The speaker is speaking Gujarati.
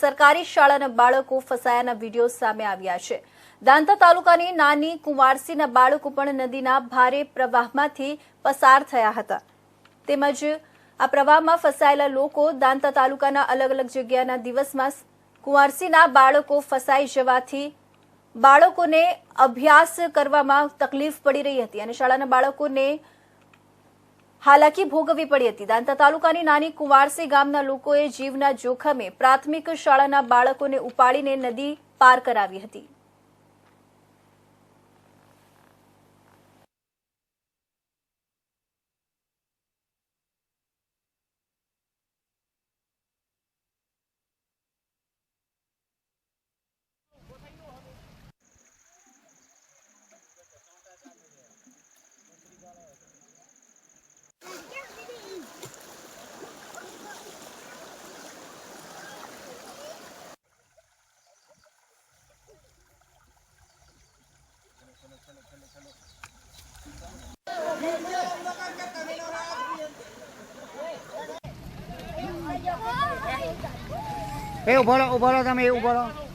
સરકારી શાળાના બાળકો ફસાયાના વીડિયો સામે આવ્યા છે. દાંતા તાલુકાની નાની કુંવારસીના બાળકો પણ નદીના ભારે પ્રવાહમાંથી પસાર થયા હતા. તેમજ આ પ્રવાહમાં ફસાયેલા લોકો દાંતા તાલુકાના અલગ અલગ જગ્યાના દિવસમાં કુંવારસીના બાળકો ફસાઈ જવાથી બાળકોને અભ્યાસ કરવામાં તકલીફ પડી રહી હતી અને શાળાના બાળકોને હાલાકી ભોગવવી પડી હતી. દાંતા તાલુકાની નાની કુંવારસી ગામના લોકોએ જીવના જોખમે પ્રાથમિક શાળાના બાળકોને ઉપાડીને નદી પાર કરાવી હતી. એ ઉભો રહો ઉભો રહો તમે ઉભો રહો